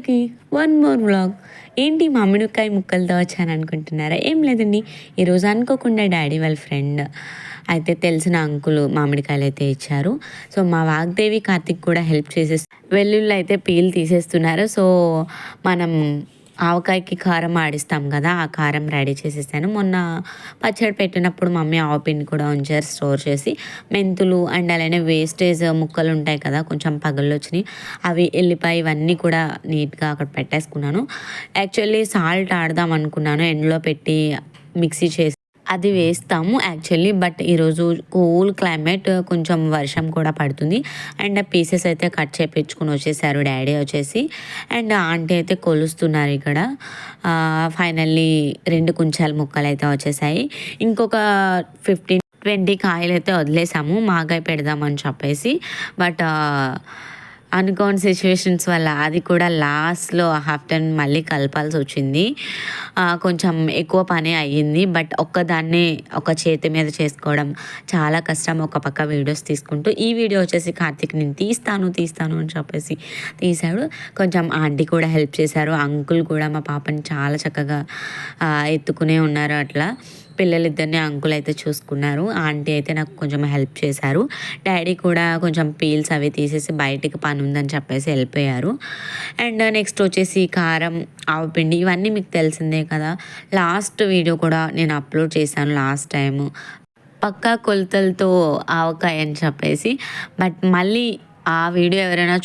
Vlog ఏంటి మామిడికాయ ముక్కలతో వచ్చాను అనుకుంటున్నారా? ఏం లేదండి. ఈరోజు అనుకోకుండా డాడీ వాళ్ళ ఫ్రెండ్ అయితే తెలిసిన అంకులు మామిడికాయలు అయితే ఇచ్చారు. సో మా వాగ్దేవి కార్తిక్ కూడా హెల్ప్ చేసేసి వెల్లుల్లి అయితే పీల్ తీసేస్తున్నారు. సో మనం ఆవకాయకి కారం ఆడిస్తాం కదా ఆ కారం రెడీ చేసేసాను. మొన్న పచ్చడి పెట్టినప్పుడు మమ్మీ ఆవు పిండి కూడా ఉంచారు స్టోర్ చేసి. మెంతులు అండ్ అలానే వేస్టేజ్ ముక్కలు ఉంటాయి కదా కొంచెం పగళ్ళు వచ్చినాయి. అవి ఎల్లిపాయ ఇవన్నీ కూడా నీట్గా అక్కడ పెట్టేసుకున్నాను. యాక్చువల్లీ సాల్ట్ ఆడదాం అనుకున్నాను ఎండ్లో పెట్టి మిక్సీ చేసి అది వేస్తాము యాక్చువల్లీ బట్ ఈరోజు కూల్ క్లైమేట్ కొంచెం వర్షం కూడా పడుతుంది. అండ్ పీసెస్ అయితే కట్ చేపించుకుని వచ్చేసారు డాడీ వచ్చేసి. అండ్ ఆంటీ అయితే కొలుస్తున్నారు ఇక్కడ. ఫైనల్లీ రెండు కుంచాల ముక్కలు అయితే వచ్చేసాయి. ఇంకొక ఫిఫ్టీన్ ట్వంటీ కాయలు అయితే వదిలేసాము. మాగాయ పెడదామని చెప్పేసి. బట్ అనుకోని సిచ్యువేషన్స్ వల్ల అది కూడా లాస్ట్లో హాఫ్ టైం మళ్ళీ కలపాల్సి వచ్చింది. కొంచెం ఎక్కువ పని అయ్యింది. బట్ ఒక్కదాన్నే ఒక చేతి మీద చేసుకోవడం చాలా కష్టం. ఒక పక్క వీడియోస్ తీసుకుంటూ ఈ వీడియో వచ్చేసి కార్తీక్ నేను తీస్తాను తీస్తాను అని చెప్పేసి తీశాడు. కొంచెం ఆంటీ కూడా హెల్ప్ చేశారు. అంకుల్ కూడా మా పాపని చాలా చక్కగా ఎత్తుకునే ఉన్నారు అట్లా. పిల్లలిద్దరిని అంకుల్ అయితే చూసుకున్నారు. ఆంటీ అయితే నాకు కొంచెం హెల్ప్ చేశారు. డాడీ కూడా కొంచెం పీల్స్ అవి తీసేసి బయటికి పని ఉందని చెప్పేసి వెళ్ళిపోయారు. అండ్ నెక్స్ట్ వచ్చేసి కారం ఆవపిండి ఇవన్నీ మీకు తెలిసిందే కదా. లాస్ట్ వీడియో కూడా నేను అప్లోడ్ చేశాను లాస్ట్ టైం పక్కా కొలతలతో ఆవకాయ అని చెప్పేసి. బట్ మళ్ళీ ఆ వీడియో ఎవరైనా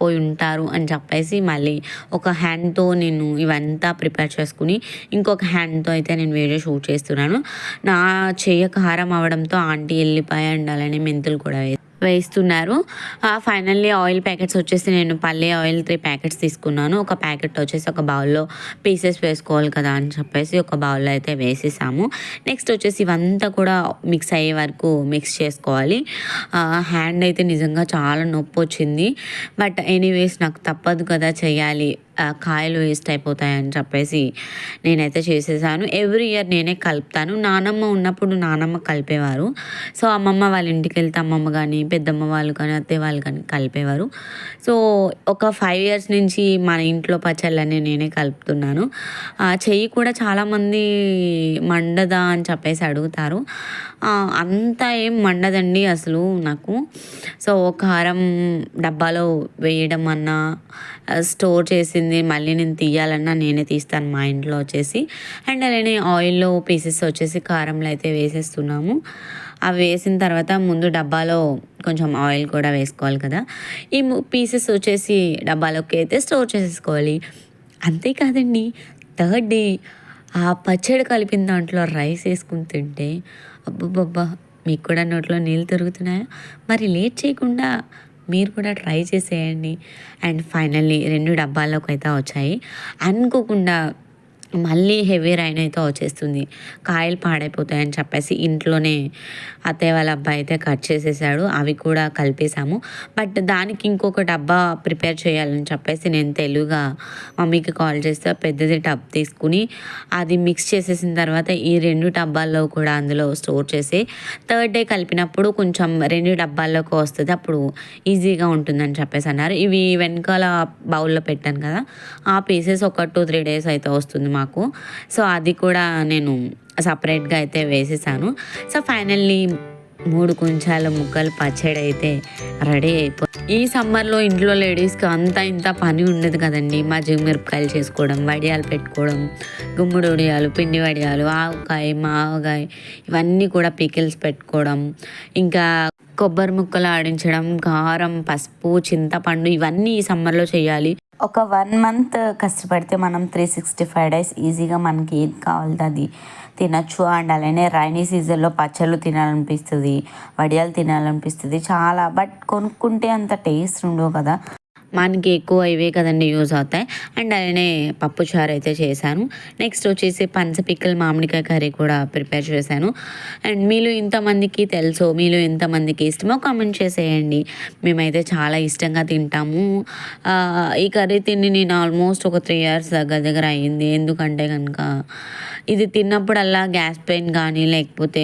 పోయి ఉంటారు అని చెప్పేసి మళ్ళీ ఒక హ్యాండ్తో నేను ఇవంతా ప్రిపేర్ చేసుకుని ఇంకొక హ్యాండ్తో అయితే నేను వీడియో షూట్ చేస్తున్నాను. నా చెయ్య కారం అవడంతో ఆంటీ వెళ్ళిపోయి అండ్ అలానే మెంతులు కూడా వే వేస్తున్నారు ఫైనల్లీ ఆయిల్ ప్యాకెట్స్ వచ్చేసి నేను పల్లె ఆయిల్ త్రీ ప్యాకెట్స్ తీసుకున్నాను. ఒక ప్యాకెట్ వచ్చేసి ఒక బౌల్లో పీసెస్ వేసుకోవాలి కదా అని చెప్పేసి ఒక బౌల్లో అయితే వేసేసాము. నెక్స్ట్ వచ్చేసి ఇవంతా కూడా మిక్స్ అయ్యే వరకు మిక్స్ చేసుకోవాలి. హ్యాండ్ అయితే నిజంగా చాలా నొప్పి వచ్చింది. బట్ ఎనీవేస్ నాకు తప్పదు కదా చేయాలి కాయలు వేస్ట్ అయిపోతాయని చెప్పేసి నేనైతే చేసేసాను. ఎవ్రీ ఇయర్ నేనే కలుపుతాను. నానమ్మ ఉన్నప్పుడు నానమ్మ కలిపేవారు. సో అమ్మమ్మ వాళ్ళ ఇంటికి వెళ్తే అమ్మమ్మ కానీ పెద్దమ్మ వాళ్ళు కానీ అత్తయ్య వాళ్ళు కానీ కలిపేవారు. సో ఒక ఫైవ్ ఇయర్స్ నుంచి మన ఇంట్లో పచ్చళ్ళని నేనే కలుపుతున్నాను. ఆ, చెయ్యి కూడా చాలామంది మండదా అని చెప్పేసి అడుగుతారు. అంత ఏం మండదండి అసలు నాకు. సో కారం డబ్బాలో వేయడం అన్నా స్టోర్ చేసింది. మళ్ళీ నేను తీయాలన్నా నేనే తీస్తాను మా ఇంట్లో వచ్చేసి. అండ్ అలానే ఆయిల్లో పీసెస్ వచ్చేసి కారంలో అయితే వేసేస్తున్నాము. అవి వేసిన తర్వాత ముందు డబ్బాలో కొంచెం ఆయిల్ కూడా వేసుకోవాలి కదా. ఈ పీసెస్ వచ్చేసి డబ్బాలోకి అయితే స్టోర్ చేసేసుకోవాలి. అంతేకాదండి థర్డ్ డే ఆ పచ్చడి కలిపిన దాంట్లో రైస్ వేసుకుని తింటే అబ్బబ్బబ్బా మీకు కూడా నోట్లో నీళ్ళు తిరుగుతున్నాయా? మరి లేట్ చేయకుండా మీరు కూడా ట్రై చేసేయండి. అండ్ ఫైనల్లీ రెండు డబ్బాల్లోకి అయితే వచ్చాయి. అనుకోకుండా మళ్ళీ హెవీ రైన్ అయితే వచ్చేస్తుంది. కాయలు పాడైపోతాయని చెప్పేసి ఇంట్లోనే అత్తయ్య వాళ్ళ అబ్బాయి అయితే కట్ చేసేసాడు. అవి కూడా కలిపేసాము బట్ దానికి ఇంకొక డబ్బా ప్రిపేర్ చేయాలని చెప్పేసి నేను తెలుగుగా మమ్మీకి కాల్ చేస్తే పెద్దది టబ్ తీసుకుని అది మిక్స్ చేసేసిన తర్వాత ఈ రెండు డబ్బాల్లో కూడా అందులో స్టోర్ చేసి థర్డ్ డే కలిపినప్పుడు కొంచెం రెండు డబ్బాల్లోకి వస్తుంది. అప్పుడు ఈజీగా ఉంటుందని చెప్పేసి అన్నారు. ఇవి వెనకాల బౌల్లో పెట్టాను కదా ఆ పీసెస్ ఒక టూ త్రీ డేస్ అయితే వస్తుంది మాకు. సో అది కూడా నేను సపరేట్గా అయితే వేసేసాను. సో ఫైనల్లీ మూడు కొంచాల ముక్కలు పచ్చడి అయితే రెడీ అయిపో ఈ సమ్మర్లో ఇంట్లో లేడీస్కి అంత ఇంత పని ఉండదు కదండి. మజ్జిగ మిరపకాయలు చేసుకోవడం వడియాలు పెట్టుకోవడం గుమ్మడి వడియాలు పిండి వడియాలు ఆవకాయ మావకాయ ఇవన్నీ కూడా పికిల్స్ పెట్టుకోవడం ఇంకా కొబ్బరి ముక్కలు ఆడించడం కారం పసుపు చింతపండు ఇవన్నీ ఈ సమ్మర్లో చేయాలి. ఒక వన్ మంత్ కష్టపడితే మనం త్రీ సిక్స్టీ ఫైవ్ డేస్ ఈజీగా మనకి ఏది కావాలో అది తినచ్చు. అండ్ అలానే రైనీ సీజన్లో పచ్చళ్ళు తినాలనిపిస్తుంది వడియాలు తినాలనిపిస్తుంది చాలా. బట్ కొనుక్కుంటే అంత టేస్ట్ ఉండవు కదా. మనకి ఎక్కువ ఇవే కదండి యూజ్ అవుతాయి. అండ్ అలానే పప్పు చారు అయితే చేశాను. నెక్స్ట్ వచ్చేసి పంచ పిక్కల మామిడికాయ కర్రీ కూడా ప్రిపేర్ చేశాను. అండ్ మీలో ఇంతమందికి తెలుసో మీలో ఎంతమందికి ఇష్టమో కామెంట్ చేసేయండి. మేమైతే చాలా ఇష్టంగా తింటాము. ఈ కర్రీ తిని నేను ఆల్మోస్ట్ ఒక త్రీ ఇయర్స్ దగ్గర దగ్గర అయ్యింది. ఎందుకంటే కనుక ఇది తిన్నప్పుడల్లా గ్యాస్ పెయిన్ కానీ లేకపోతే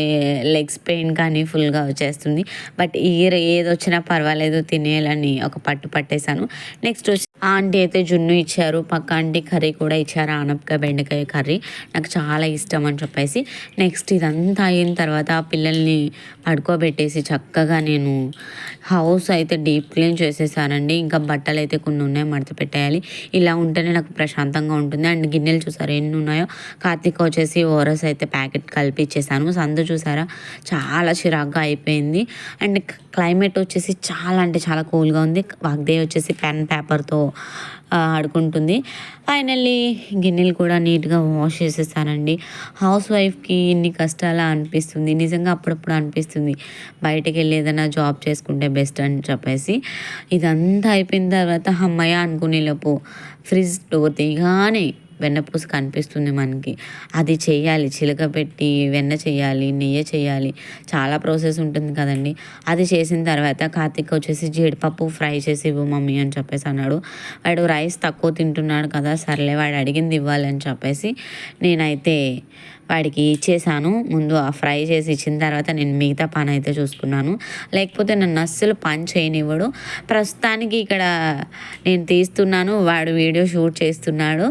లెగ్స్ పెయిన్ కానీ ఫుల్గా వచ్చేస్తుంది. బట్ ఈ ఏది వచ్చినా పర్వాలేదు తినేయాలని ఒక పట్టు పట్టేశాను. నెక్స్ట్ వచ్చి ఆంటీ అయితే జున్ను ఇచ్చారు పక్క ఆంటీ కర్రీ కూడా ఇచ్చారు ఆనపకాయ బెండకాయ కర్రీ. నాకు చాలా ఇష్టం అని చెప్పేసి నెక్స్ట్ ఇదంతా అయిన తర్వాత ఆ పిల్లల్ని పడుకోబెట్టేసి చక్కగా నేను హౌస్ అయితే డీప్ క్లీన్ చేసేసానండి. ఇంకా బట్టలు అయితే కొన్ని ఉన్నాయి మడత పెట్టేయాలి. ఇలా ఉంటేనే నాకు ప్రశాంతంగా ఉంటుంది. అండ్ గిన్నెలు చూసారు ఎన్ని ఉన్నాయో? కార్తీక్ వచ్చేసి ఓరస్ అయితే ప్యాకెట్ కలిపి ఇచ్చేసాను. సందు చూసారా? చాలా చిరాగ్గా అయిపోయింది. అండ్ క్లైమేట్ వచ్చేసి చాలా అంటే చాలా కూల్గా ఉంది. వాగ్దే వచ్చేసి పెన్ పేపర్తో ఆడుకుంటుంది. ఫైనల్లీ గిన్నెలు కూడా నీట్గా వాష్ చేసేసానండి. హౌస్ వైఫ్కి ఇన్ని కష్టాలా అనిపిస్తుంది. నిజంగా అప్పుడప్పుడు అనిపిస్తుంది. బయటకు వెళ్ళి ఏదైనా జాబ్ చేసుకుంటే బెస్ట్ అని చెప్పేసి. ఇదంతా అయిపోయిన తర్వాత అమ్మయ్య అనుకునేలోపు ఫ్రిడ్జ్ డోర్ తీయగానే వెన్నపూస కనిపిస్తుంది మనకి. అది చేయాలి. చిలక పెట్టి వెన్న చేయాలి నెయ్యి చేయాలి. చాలా ప్రాసెస్ ఉంటుంది కదండి. అది చేసిన తర్వాత కార్తీక్ వచ్చేసి జీడిపప్పు ఫ్రై చేసి ఇవ్వు మమ్మీ అని చెప్పేసి అన్నాడు. వాడు రైస్ తక్కువ తింటున్నాడు కదా సర్లే వాడు అడిగింది ఇవ్వాలని చెప్పేసి నేనైతే వాడికి ఇచ్చేసాను. ముందు ఆ ఫ్రై చేసి ఇచ్చిన తర్వాత నేను మిగతా పని అయితే చూసుకున్నాను. లేకపోతే నన్ను అస్సలు పని చేయనివ్వడు. ప్రస్తుతానికి ఇక్కడ నేను తీస్తున్నాను. వాడు వీడియో షూట్ చేస్తున్నాడు.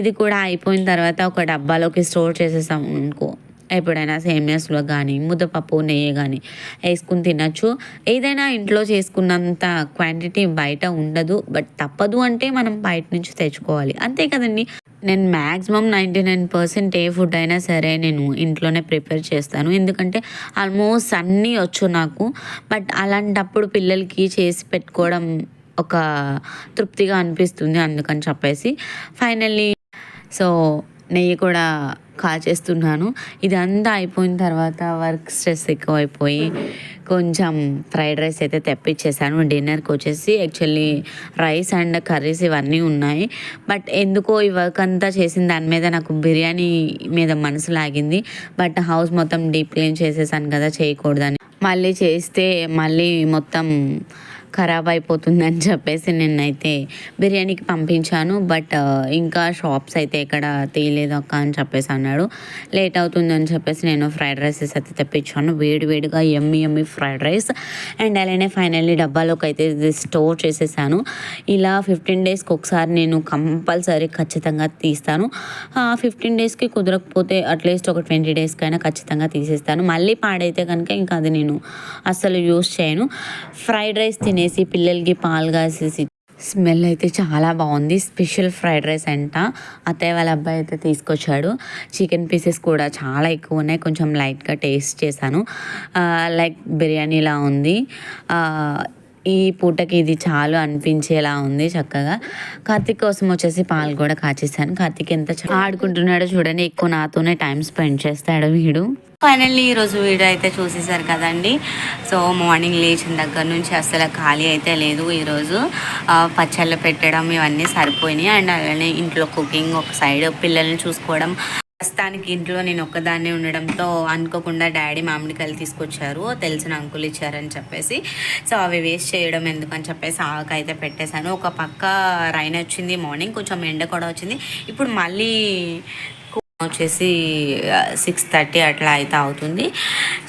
ఇది కూడా అయిపోయిన తర్వాత ఒక డబ్బాలోకి స్టోర్ చేసేసాం అనుకో. ఎప్పుడైనా సేమియాస్లో కానీ ముద్దపప్పు నెయ్యి కానీ వేసుకుని తినచ్చు. ఏదైనా ఇంట్లో చేసుకున్నంత క్వాంటిటీ బయట ఉండదు. బట్ తప్పదు అంటే మనం బయట నుంచి తెచ్చుకోవాలి. అంతే కదండి. నేను మ్యాక్సిమం నైంటీ నైన్ పర్సెంట్ ఏ ఫుడ్ అయినా సరే నేను ఇంట్లోనే ప్రిపేర్ చేస్తాను. ఎందుకంటే ఆల్మోస్ట్ అన్నీ వచ్చు నాకు. బట్ అలాంటప్పుడు పిల్లలకి చేసి పెట్టుకోవడం ఒక తృప్తిగా అనిపిస్తుంది అందుకని చెప్పేసి. ఫైనల్లీ సో నెయ్యి కూడా కాచేస్తున్నాను. ఇదంతా అయిపోయిన తర్వాత వర్క్ స్ట్రెస్ ఎక్కువైపోయి కొంచెం ఫ్రైడ్ రైస్ అయితే తెప్పించేసాను డిన్నర్కి వచ్చేసి యాక్చువల్లీ రైస్ అండ్ కర్రీస్ ఇవన్నీ ఉన్నాయి. బట్ ఎందుకో ఈ వర్క్ అంతా చేసిన దాని మీద నాకు బిర్యానీ మీద మనసు లాగింది. బట్ హౌస్ మొత్తం డీప్ క్లీన్ చేసేసాను కదా చేయకూడదని. మళ్ళీ చేస్తే మళ్ళీ మొత్తం ఖరాబ్ అయిపోతుందని చెప్పేసి నేనైతే బిర్యానీకి పంపించాను. బట్ ఇంకా షాప్స్ అయితే ఎక్కడ తీయలేదు అక్క అని చెప్పేసి అన్నాడు. లేట్ అవుతుందని చెప్పేసి నేను ఫ్రైడ్ రైసెస్ అయితే తెప్పించాను. వేడి వేడిగా ఎమ్మి ఎమ్మి ఫ్రైడ్ రైస్. అండ్ అలానే ఫైనల్లీ డబ్బాలోకి అయితే ఇది స్టోర్ చేసేసాను. ఇలా ఫిఫ్టీన్ డేస్కి ఒకసారి నేను కంపల్సరీ ఖచ్చితంగా తీస్తాను. ఫిఫ్టీన్ డేస్కి కుదరకపోతే అట్లీస్ట్ ఒక ట్వంటీ డేస్కైనా ఖచ్చితంగా తీసేస్తాను. మళ్ళీ పాడైతే కనుక ఇంకా అది నేను అస్సలు యూస్ చేయను. ఫ్రైడ్ రైస్ తినేసి పిల్లలకి పాలు కాసేసి. స్మెల్ అయితే చాలా బాగుంది. స్పెషల్ ఫ్రైడ్ రైస్ అంట. అత్తయ్య వాళ్ళ అబ్బాయి అయితే తీసుకొచ్చాడు. చికెన్ పీసెస్ కూడా చాలా ఎక్కువ ఉన్నాయి. కొంచెం లైట్గా టేస్ట్ చేశాను. లైక్ బిర్యానీలా ఉంది. ఈ పూటకి ఇది చాలు అనిపించేలా ఉంది చక్కగా. కార్తీక్ కోసం వచ్చేసి పాలు కూడా కాచేసాను. కార్తీక్ ఎంత ఆడుకుంటున్నాడో చూడండి. ఎక్కువ నాతోనే టైం స్పెండ్ చేస్తాడు వీడు. ఫైనల్లీ ఈరోజు వీడియో అయితే చూసేసారు కదండి. సో మార్నింగ్ లేచిన దగ్గర నుంచి అసలు ఖాళీ అయితే లేదు ఈరోజు పచ్చళ్ళు పెట్టడం ఇవన్నీ సరిపోయినాయి. అండ్ అలానే ఇంట్లో కుకింగ్ ఒక సైడ్ పిల్లల్ని చూసుకోవడం. ప్రస్తుతానికి ఇంట్లో నేను ఒక్కదాన్నే ఉండడంతో అనుకోకుండా డాడీ మామిడికాయలు తీసుకొచ్చారు. తెలిసిన అంకులు ఇచ్చారని చెప్పేసి. సో అవి వేస్ట్ చేయడం ఎందుకని చెప్పేసి ఆకైతే పెట్టేశాను. ఒక పక్క రైన్ వచ్చింది మార్నింగ్ కొంచెం ఎండ కూడా వచ్చింది. ఇప్పుడు మళ్ళీ వచ్చేసి సిక్స్ థర్టీ అట్లా అయితే అవుతుంది.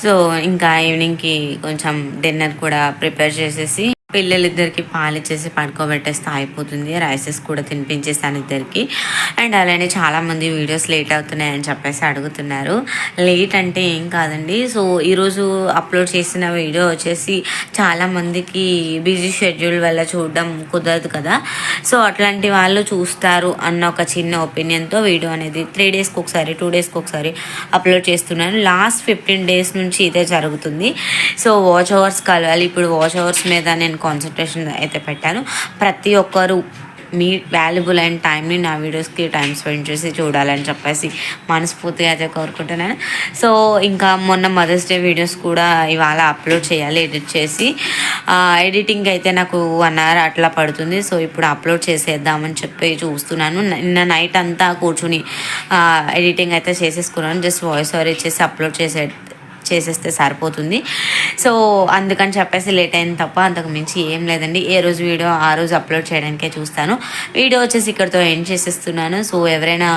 సో ఇంకా ఈవినింగ్కి కొంచెం డిన్నర్ కూడా ప్రిపేర్ చేసేసి పిల్లలిద్దరికి పాలు ఇచ్చేసి పడుకోబెట్టేస్తే అయిపోతుంది రైసెస్ కూడా తినిపించేసాను ఇద్దరికి. అండ్ అలానే చాలామంది వీడియోస్ లేట్ అవుతున్నాయని చెప్పేసి అడుగుతున్నారు. లేట్ అంటే ఏం కాదండి. సో ఈరోజు అప్లోడ్ చేసిన వీడియో వచ్చేసి చాలామందికి బిజీ షెడ్యూల్ వల్ల చూడడం కుదరదు కదా. సో అట్లాంటి వాళ్ళు చూస్తారు అన్న ఒక చిన్న ఒపీనియన్తో వీడియో అనేది త్రీ డేస్కి ఒకసారి టూ డేస్కి ఒకసారి అప్లోడ్ చేస్తున్నాను. లాస్ట్ ఫిఫ్టీన్ డేస్ నుంచి ఇదే జరుగుతుంది. సో వాచ్ అవర్స్ కలవాలి. ఇప్పుడు వాచ్ అవర్స్ మీద నేను కాన్సన్ట్రేషన్ అయితే పెట్టాను. ప్రతి ఒక్కరు మీ వాల్యుబుల్ అయిన టైంని నా వీడియోస్కి టైం స్పెండ్ చేసి చూడాలని చెప్పేసి మనస్ఫూర్తిగా అయితే కోరుకుంటున్నాను. సో ఇంకా మొన్న మదర్స్ డే వీడియోస్ కూడా ఇవాళ అప్లోడ్ చేయాలి ఎడిట్ చేసి. ఎడిటింగ్ అయితే నాకు వన్ అవర్ అట్లా పడుతుంది. సో ఇప్పుడు అప్లోడ్ చేసేద్దామని చెప్పి చూస్తున్నాను. నిన్న నైట్ అంతా కూర్చుని ఎడిటింగ్ అయితే చేసేసుకున్నాను. జస్ట్ వాయిస్ ఓవర్ ఇచ్చేసి అప్లోడ్ చేసే చేసేస్తే సరిపోతుంది. సో అందుకని చెప్పేసి లేట్ అయింది తప్ప అంతకు మించి ఏం లేదండి. ఏ రోజు వీడియో ఆ రోజు అప్లోడ్ చేయడానికే చూస్తాను. వీడియో వచ్చేసి ఇక్కడితో ఎండ్ చేసేస్తున్నాను. సో ఎవరైనా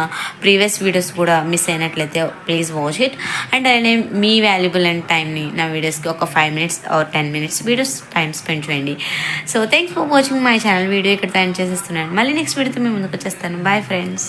ప్రీవియస్ వీడియోస్ కూడా మిస్ అయినట్లయితే ప్లీజ్ వాచ్ ఇట్. అండ్ అలానే మీ వాల్యుబుల్ అండ్ టైంని నా వీడియోస్కి ఒక five minutes or ten minutes videos time spend చేయండి. So thanks for watching my channel. Video ఇక్కడ ఎండ్ చేసేస్తున్నాను. మళ్ళీ నెక్స్ట్ వీడియోతో మేము ముందుకు వచ్చేస్తాను. Bye friends